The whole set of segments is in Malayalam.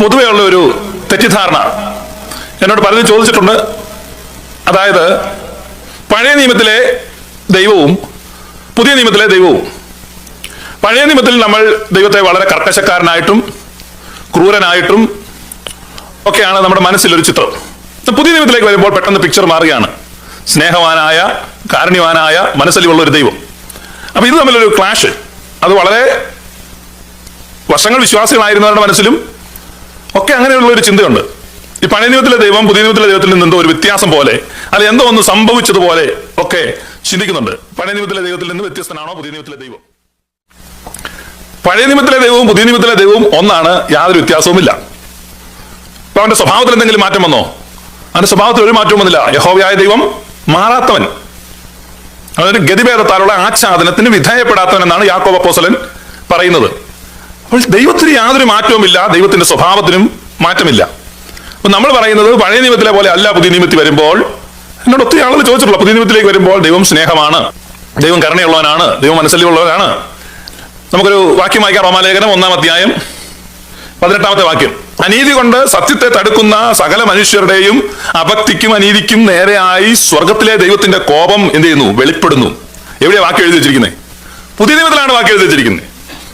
പൊതുവെ ഉള്ള ഒരു തെറ്റിദ്ധാരണ. എന്നോട് പലരും ചോദിച്ചിട്ടുണ്ട്. അതായത് പഴയ നിയമത്തിലെ ദൈവവും പുതിയ നിയമത്തിലെ ദൈവവും. പഴയ നിയമത്തിൽ നമ്മൾ ദൈവത്തെ വളരെ കർക്കശക്കാരനായിട്ടും ക്രൂരനായിട്ടും ഒക്കെയാണ് നമ്മുടെ മനസ്സിലൊരു ചിത്രം. പുതിയ നിയമത്തിലേക്ക് വരുമ്പോൾ പെട്ടെന്ന് പിക്ചർ മാറുകയാണ്. സ്നേഹവാനായ കാരുണ്യവാനായ മനസ്സിലുള്ള ഒരു ദൈവം. അപ്പൊ ഇത് തമ്മിലൊരു ക്ലാഷ് അത് വളരെ വർഷങ്ങൾ വിശ്വാസികളായിരുന്നവരുടെ മനസ്സിലും ഒക്കെ അങ്ങനെയുള്ള ഒരു ചിന്തയുണ്ട്. ഈ പഴയ നിയമത്തിലെ ദൈവം പുതിയ നിയമത്തിലെ ദൈവത്തിൽ നിന്ന് എന്തോ ഒരു വ്യത്യാസം പോലെ അല്ല എന്തോ ഒന്ന് സംഭവിച്ചതുപോലെ ഒക്കെ ചിന്തിക്കുന്നുണ്ട്. പഴയ നിയമത്തിലെ ദൈവത്തിൽ നിന്ന് വ്യത്യസ്തനാണോ പുതിയ നിയമത്തിലെ ദൈവം? പഴയ നിയമത്തിലെ ദൈവവും പുതിയ നിയമത്തിലെ ദൈവവും ഒന്നാണ് യാതൊരു വ്യത്യാസവുമില്ല. അപ്പൊ അവന്റെ സ്വഭാവത്തിൽ എന്തെങ്കിലും മാറ്റം വന്നോ? അവന്റെ സ്വഭാവത്തിൽ ഒരു മാറ്റവും വന്നില്ല. യഹോവയായ ദൈവം മാറാത്തവൻ. അതൊരു ഗതിഭേദത്താലുള്ള ആച്ഛാദനത്തിന് വിധേയപ്പെടാത്തവൻ എന്നാണ് യാക്കോബ പോസലൻ പറയുന്നത്. ദൈവത്തിന് യാതൊരു മാറ്റവുമില്ല ദൈവത്തിന്റെ സ്വഭാവത്തിനും മാറ്റമില്ല. അപ്പൊ നമ്മൾ പറയുന്നത് പഴയ നിയമത്തിലെ പോലെ അല്ല പുതിയ നിയമത്തിൽ വരുമ്പോൾ. എന്നോട് ഒത്തിരി ആളുകൾ ചോദിച്ചിട്ടുള്ള പുതിയ നിയമത്തിലേക്ക് വരുമ്പോൾ ദൈവം സ്നേഹമാണ്. ദൈവം കരുണയുള്ളവനാണ് ദൈവം മനസ്സിലുള്ളവനാണ് നമുക്കൊരു വാക്യം വായിക്കാം റോമാലേഖനം ഒന്നാം അധ്യായം പതിനെട്ടാമത്തെ വാക്യം. അനീതി കൊണ്ട് സത്യത്തെ തടുക്കുന്ന സകല മനുഷ്യരുടെയും അഭക്തിക്കും അനീതിക്കും നേരെയായി സ്വർഗത്തിലെ ദൈവത്തിന്റെ കോപം എന്ത് ചെയ്യുന്നു? വെളിപ്പെടുന്നു. എവിടെയാണ് വാക്യം എഴുതി വെച്ചിരിക്കുന്നത് പുതിയ നിയമത്തിലാണ് വാക്യം എഴുതി വെച്ചിരിക്കുന്നത്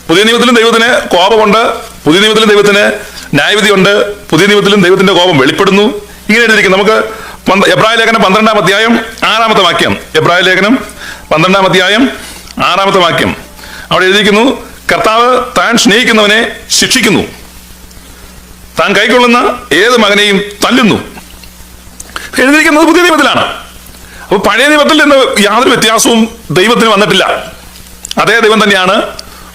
പുതിയ നിയമത്തിലും ദൈവത്തിന് കോപമുണ്ട് പുതിയ നിയമത്തിലും ദൈവത്തിന് ന്യായവിധിയുണ്ട് പുതിയ നിയമത്തിലും ദൈവത്തിന്റെ കോപം വെളിപ്പെടുന്നു. ഇങ്ങനെ എഴുതിയിരിക്കും നമുക്ക് എബ്രായ ലേഖനം പന്ത്രണ്ടാം അധ്യായം ആറാമത്തെ വാക്യം. എബ്രായ ലേഖനം പന്ത്രണ്ടാം അധ്യായം ആറാമത്തെ വാക്യം. അവിടെ എഴുതിയിരിക്കുന്നു കർത്താവ് താൻ സ്നേഹിക്കുന്നവനെ ശിക്ഷിക്കുന്നു. താൻ കൈക്കൊള്ളുന്ന ഏത് മകനെയും തല്ലുന്നു. എഴുതിയിരിക്കുന്നത് പുതിയ നിയമത്തിലാണ്. അപ്പൊ പഴയ നിയമത്തിൽ നിന്ന് യാതൊരു വ്യത്യാസവും ദൈവത്തിന് വന്നിട്ടില്ല. അതേ ദൈവം തന്നെയാണ്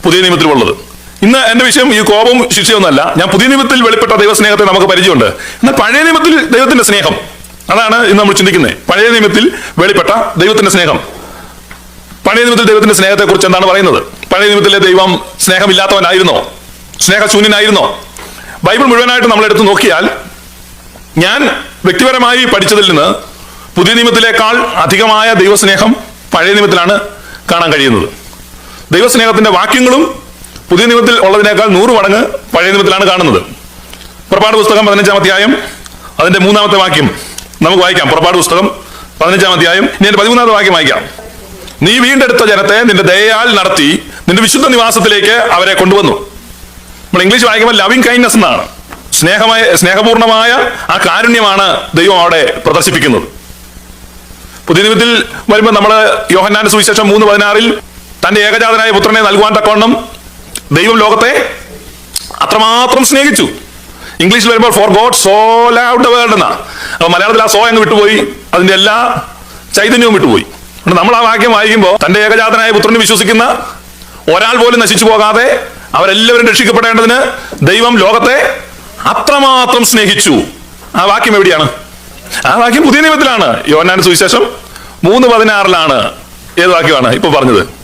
പുതിയ നിയമത്തിലുള്ളത്. ഇന്ന് എന്റെ വിഷയം ഈ കോപം ശിക്ഷയൊന്നല്ല ഞാൻ പുതിയ നിയമത്തിൽ വെളിപ്പെട്ട ദൈവസ്നേഹത്തെ നമുക്ക് പരിചയമുണ്ട്. എന്നാൽ പഴയ നിയമത്തിൽ ദൈവത്തിന്റെ സ്നേഹം. അതാണ് ഇന്ന് നമ്മൾ ചിന്തിക്കുന്നത്. പഴയ നിയമത്തിൽ വെളിപ്പെട്ട ദൈവത്തിന്റെ സ്നേഹം. പഴയ നിയമത്തിൽ ദൈവത്തിന്റെ സ്നേഹത്തെ കുറിച്ച് എന്താണ് പറയുന്നത്? പഴയ നിയമത്തിലെ ദൈവം സ്നേഹമില്ലാത്തവനായിരുന്നോ? സ്നേഹശൂന്യനായിരുന്നോ? ബൈബിൾ മുഴുവനായിട്ട് നമ്മൾ എടുത്ത് നോക്കിയാൽ ഞാൻ വ്യക്തിപരമായി പഠിച്ചതിൽ നിന്ന് പുതിയ നിയമത്തിലേക്കാൾ അധികമായ ദൈവസ്നേഹം പഴയ നിയമത്തിലാണ് കാണാൻ കഴിയുന്നത്. ദൈവസ്നേഹത്തിന്റെ വാക്യങ്ങളും പുതിയ നിയമത്തിൽ ഉള്ളതിനേക്കാൾ നൂറ് മടങ്ങ് പഴയ നിയമത്തിലാണ് കാണുന്നത്. പുറപ്പാട് പുസ്തകം പതിനഞ്ചാം അധ്യായം അതിന്റെ മൂന്നാമത്തെ വാക്യം നമുക്ക് വായിക്കാം. പുറപ്പാട് പുസ്തകം പതിനഞ്ചാം അധ്യായം ഞാൻ പതിമൂന്നാമത്തെ വാക്യം വായിക്കാം. നീ വീണ്ടെടുത്ത ജനത്തെ നിന്റെ ദയയാൽ നടത്തി നിന്റെ വിശുദ്ധ നിവാസത്തിലേക്ക് അവരെ കൊണ്ടുവന്നു. നമ്മൾ ഇംഗ്ലീഷ് വായിക്കുമ്പോൾ ലവിങ് കൈൻഡ്നസ് എന്നാണ്. സ്നേഹമായ സ്നേഹപൂർണമായ ആ കാരുണ്യമാണ് ദൈവം അവിടെ പ്രദർശിപ്പിക്കുന്നത്. പുതിയ നിയമത്തിൽ വരുമ്പോൾ നമ്മൾ യോഹന്നാന്റെ സുവിശേഷം മൂന്ന് പതിനാറിൽ തന്റെ ഏകജാതനായ പുത്രനെ നൽകുവാൻ തക്കവണ്ണം ദൈവം ലോകത്തെ അത്രമാത്രം സ്നേഹിച്ചു. ഇംഗ്ലീഷിൽ വരുമ്പോൾ for God so loved world എന്നാ അപ്പൊ മലയാളത്തിൽ ആ സോ അങ്ങ് വിട്ടുപോയി. അതിന്റെ എല്ലാ ചൈതന്യവും വിട്ടുപോയി. നമ്മൾ ആ വാക്യം വായിക്കുമ്പോൾ തന്റെ ഏകജാതനായ പുത്രന് വിശ്വസിക്കുന്ന ഒരാൾ പോലും നശിച്ചു പോകാതെ അവരെല്ലാവരും രക്ഷിക്കപ്പെടേണ്ടതിന് ദൈവം ലോകത്തെ അത്രമാത്രം സ്നേഹിച്ചു. ആ വാക്യം എവിടെയാണ്? ആ വാക്യം പുതിയ നിയമത്തിലാണ്. യോനാൻ സുവിശേഷം മൂന്ന് പതിനാറിലാണ്. ഏത് വാക്യമാണ് ഇപ്പൊ പറഞ്ഞത്?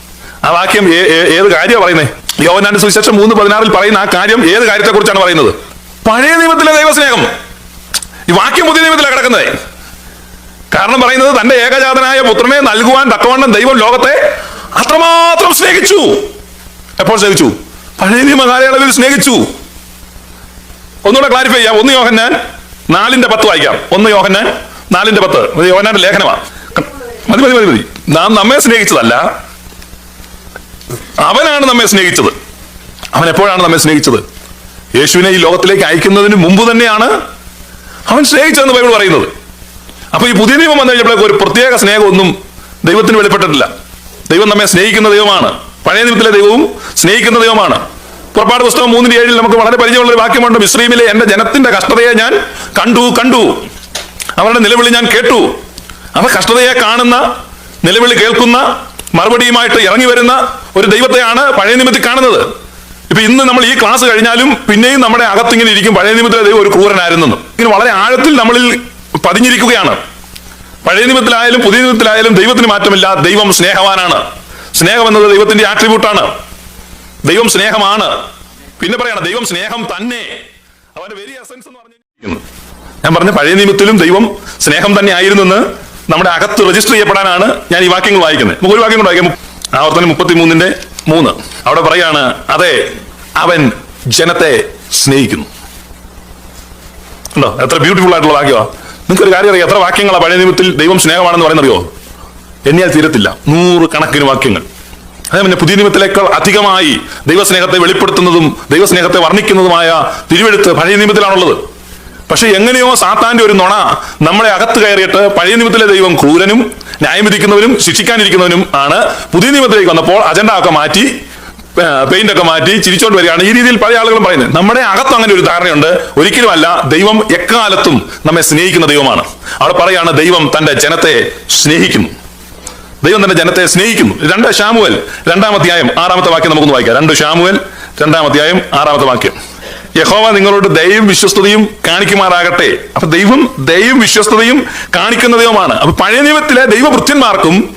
ആ വാക്യം ഏത് കാര്യമാണ് പറയുന്നത് യോവനാന്റെ സുവിശേഷം മൂന്ന് പതിനാറിൽ പറയുന്ന ആ കാര്യം ഏത് കാര്യത്തെ കുറിച്ചാണ് പറയുന്നത്? പഴയ നിയമത്തിലെ ദൈവസ്നേഹം. ഈ വാക്യം പുതിയ നിയമത്തിലാണ് കിടക്കുന്നത്. കാരണം പറയുന്നത് തന്റെ ഏകജാതനായ പുത്രനെ നൽകുവാൻ തക്കവണ്ണം ദൈവം ലോകത്തെ അത്രമാത്രം സ്നേഹിച്ചു. എപ്പോൾ സ്നേഹിച്ചു? പഴയ നിയമ കാലയളവിൽ സ്നേഹിച്ചു. ഒന്നുകൂടെ ക്ലാരിഫൈ ചെയ്യാം. ഒന്ന് യോഹന്നാൻ നാലിന്റെ പത്ത് വായിക്കാം. ഒന്ന് യോഹന്നാൻ നാലിന്റെ പത്ത്. യോഹനാന്റെ ലേഖനമാണ് മതി മതി മതി മതി. നാം നമ്മെ സ്നേഹിച്ചതല്ല. അവനാണ് നമ്മെ സ്നേഹിച്ചത്. അവൻ എപ്പോഴാണ് നമ്മെ സ്നേഹിച്ചത്? യേശുവിനെ ഈ ലോകത്തിലേക്ക് അയക്കുന്നതിന് മുമ്പ് തന്നെയാണ് അവൻ സ്നേഹിച്ചതെന്ന് ബൈബിൾ പറയുന്നത്. അപ്പൊ ഈ പുതിയ നിയമം വന്നു കഴിഞ്ഞപ്പോഴേക്ക് ഒരു പ്രത്യേക സ്നേഹമൊന്നും ദൈവത്തിന് വെളിപ്പെട്ടിട്ടില്ല. ദൈവം നമ്മെ സ്നേഹിക്കുന്ന ദൈവമാണ്. പഴയ നിയമത്തിലെ ദൈവവും സ്നേഹിക്കുന്ന ദൈവമാണ്. പുറപ്പാട് പുസ്തകം മൂന്നിന് ഏഴിൽ നമുക്ക് വളരെ പരിചയമുള്ള ഒരു വാക്യമുണ്ട്. മിശ്രീമിലെ എന്റെ ജനത്തിന്റെ കഷ്ടതയെ ഞാൻ കണ്ടു കണ്ടു. അവരുടെ നിലവിളി ഞാൻ കേട്ടു. അവ കഷ്ടതയെ കാണുന്ന നിലവിളി കേൾക്കുന്ന മറുപടിയുമായിട്ട് ഇറങ്ങി വരുന്ന ഒരു ദൈവത്തെയാണ് പഴയ നിമിത്തി കാണുന്നത്. ഇപ്പൊ ഇന്ന് നമ്മൾ ഈ ക്ലാസ് കഴിഞ്ഞാലും പിന്നെയും നമ്മുടെ അകത്തിങ്ങനെ ഇരിക്കും. പഴയ നിമിത്തിലെ ദൈവം ഒരു ക്രൂരനായിരുന്നു. ഇങ്ങനെ വളരെ ആഴത്തിൽ നമ്മളിൽ പതിഞ്ഞിരിക്കുകയാണ്. പഴയ നിമിത്തിലായാലും പുതിയ നിമിത്തിലായാലും ദൈവത്തിന് മാറ്റമില്ല. ദൈവം സ്നേഹവാനാണ്. സ്നേഹം എന്നത് ദൈവത്തിന്റെ ആട്രിബ്യൂട്ടാണ് ദൈവം സ്നേഹമാണ്. പിന്നെ പറയണം ദൈവം സ്നേഹം തന്നെ. അവന്റെ വെരി എസൻസ് എന്ന് പറഞ്ഞു ഞാൻ പറഞ്ഞ പഴയ നിയമത്തിലും ദൈവം സ്നേഹം തന്നെ ആയിരുന്നെന്ന് നമ്മുടെ അകത്ത് രജിസ്റ്റർ ചെയ്യപ്പെടാനാണ് ഞാൻ ഈ വാക്യങ്ങൾ വായിക്കുന്നത്. ഒരു വാക്യം കൂടെ വായിക്കാം. ആവർത്തനം മുപ്പത്തി മൂന്നിന്റെ മൂന്ന്. അവിടെ പറയാണ് അതെ അവൻ ജനത്തെ സ്നേഹിക്കുന്നു. ഉണ്ടോ? എത്ര ബ്യൂട്ടിഫുൾ ആയിട്ടുള്ള വാക്യമാണ് നിങ്ങൾക്ക് ഒരു കാര്യം അറിയാം എത്ര വാക്യങ്ങളാണ് പഴയ നിയമത്തിൽ ദൈവം സ്നേഹമാണെന്ന് പറയുന്നറിയോ? എണ്ണിയാൽ തീരത്തില്ല. നൂറ് കണക്കിന് വാക്യങ്ങൾ. അതേ പിന്നെ പുതിയ നിയമത്തിലേക്കാൾ അധികമായി ദൈവസ്നേഹത്തെ വെളിപ്പെടുത്തുന്നതും ദൈവസ്നേഹത്തെ വർണിക്കുന്നതുമായ തിരുവെഴുത്ത് പഴയ നിയമത്തിലാണുള്ളത്. പക്ഷെ എങ്ങനെയോ സാത്താന്റെ ഒരു നുണ നമ്മളെ അകത്ത് കയറിയിട്ട് പഴയ നിയമത്തിലെ ദൈവം ക്രൂരനും ന്യായം വിധിക്കുന്നവനും ശിക്ഷിക്കാനിരിക്കുന്നവനും ആണ്. പുതിയ നിയമത്തിലേക്ക് വന്നപ്പോൾ അജണ്ട ഒക്കെ മാറ്റി പെയിന്റ് ഒക്കെ മാറ്റി ചിരിച്ചോണ്ട് വരികയാണ് ഈ രീതിയിൽ പല ആളുകളും പറയുന്നത്. നമ്മുടെ അകത്ത് അങ്ങനെ ഒരു ധാരണയുണ്ട്. ഒരിക്കലുമല്ല ദൈവം എക്കാലത്തും നമ്മെ സ്നേഹിക്കുന്ന ദൈവമാണ്. അവിടെ പറയാണ് ദൈവം തന്റെ ജനത്തെ സ്നേഹിക്കുന്നു. ദൈവം തന്റെ ജനത്തെ സ്നേഹിക്കുന്നു. രണ്ട് ഷാമുവൽ രണ്ടാമത്തെ അധ്യായം ആറാമത്തെ വാക്യം നമുക്കൊന്ന് വായിക്കാം. രണ്ട് ഷാമുവൽ രണ്ടാം അധ്യായം ആറാമത്തെ വാക്യം. യഹോവ നിങ്ങളോട് ദയവും വിശ്വസ്തയും കാണിക്കുമാറാകട്ടെ. അപ്പൊ ദൈവം ദയവും വിശ്വസ്തയും കാണിക്കുന്ന ദൈവമാണ് അപ്പൊ പഴയ നിയമത്തിലെ ദൈവവൃത്യന്മാർക്കും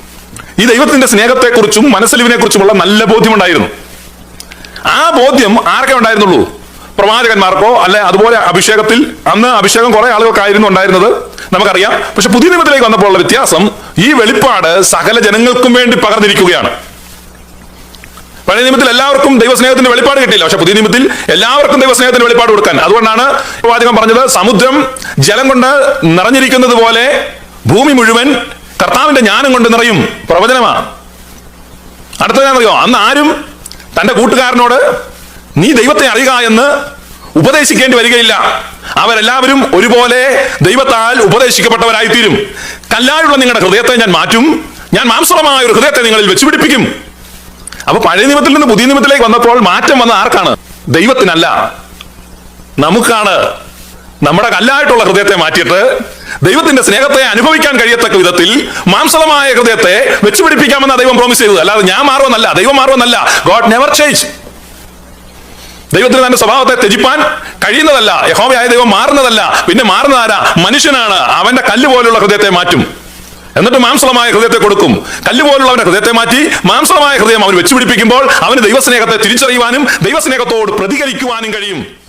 ഈ ദൈവത്തിന്റെ സ്നേഹത്തെക്കുറിച്ചും മനസ്സലിവിനെ കുറിച്ചുമുള്ള നല്ല ബോധ്യമുണ്ടായിരുന്നു. ആ ബോധ്യം ആർക്കെ ഉണ്ടായിരുന്നുള്ളൂ? പ്രവാചകന്മാർക്കോ അല്ലെ അതുപോലെ അഭിഷേകത്തിൽ അന്ന് അഭിഷേകം കുറെ ആളുകൾക്കായിരുന്നു ഉണ്ടായിരുന്നത്. നമുക്കറിയാം. പക്ഷെ പുതിയ നിയമത്തിലേക്ക് വന്നപ്പോഴുള്ള വ്യത്യാസം ഈ വെളിപ്പാട് സകല ജനങ്ങൾക്കും വേണ്ടി പകർന്നിരിക്കുകയാണ്. പഴയ നിയമത്തിൽ എല്ലാവർക്കും ദൈവസ്നേഹത്തിന്റെ വെളിപ്പാട് കിട്ടിയില്ല. പക്ഷെ പുതിയ നിയമത്തിൽ എല്ലാവർക്കും ദൈവസ്നേഹത്തിന്റെ വെളിപ്പാട് കൊടുക്കാൻ. അതുകൊണ്ടാണ് വാചകം പറഞ്ഞത് സമുദ്രം ജലം കൊണ്ട് നിറഞ്ഞിരിക്കുന്നത് പോലെ ഭൂമി മുഴുവൻ കർത്താവിന്റെ ജ്ഞാനം കൊണ്ട് നിറയും. പ്രവചനമാണ് അടുത്തതെന്നറിയോ അന്ന് ആരും തന്റെ കൂട്ടുകാരനോട് നീ ദൈവത്തെ അറിയുക എന്ന് ഉപദേശിക്കേണ്ടി വരികയില്ല. അവരെല്ലാവരും ഒരുപോലെ ദൈവത്താൽ ഉപദേശിക്കപ്പെട്ടവരായിത്തീരും. കല്ലായുള്ള നിങ്ങളുടെ ഹൃദയത്തെ ഞാൻ മാറ്റും. ഞാൻ മാംസളമായ ഒരു ഹൃദയത്തെ നിങ്ങളിൽ വെച്ചുപിടിപ്പിക്കും. അപ്പൊ പഴയ നിയമത്തിൽ നിന്ന് പുതിയ നിയമത്തിലേക്ക് വന്നപ്പോൾ മാറ്റം വന്ന ആർക്കാണ്? ദൈവത്തിനല്ല. നമുക്കാണ്. നമ്മുടെ കല്ലായിട്ടുള്ള ഹൃദയത്തെ മാറ്റിയിട്ട് ദൈവത്തിന്റെ സ്നേഹത്തെ അനുഭവിക്കാൻ കഴിയത്തക്ക വിധത്തിൽ മാംസളമായ ഹൃദയത്തെ വെച്ചുപിടിപ്പിക്കാമെന്ന് ദൈവം പ്രോമിസ് ചെയ്തത്. അല്ലാതെ ഞാൻ മാറുമെന്നല്ല ദൈവം മാറുമെന്നല്ല. ഗോഡ് നെവർ ചേഞ്ച് ദൈവത്തിന് തന്റെ സ്വഭാവത്തെ ത്യജിപ്പാൻ കഴിയുന്നതല്ല. യഹോമയായ ദൈവം മാറുന്നതല്ല. പിന്നെ മാറുന്നതാരാ? മനുഷ്യനാണ്. അവന്റെ കല്ല് പോലുള്ള ഹൃദയത്തെ മാറ്റും. എന്നിട്ട് മാംസളമായ ഹൃദയത്തെ കൊടുക്കും. കല്ല് പോലുള്ളവന്റെ ഹൃദയത്തെ മാറ്റി മാംസളമായ ഹൃദയം അവൻ വെച്ചുപിടിപ്പിക്കുമ്പോൾ അവന് ദൈവസ്നേഹത്തെ തിരിച്ചറിയുവാനും ദൈവസ്നേഹത്തോട് പ്രതികരിക്കുവാനും കഴിയും.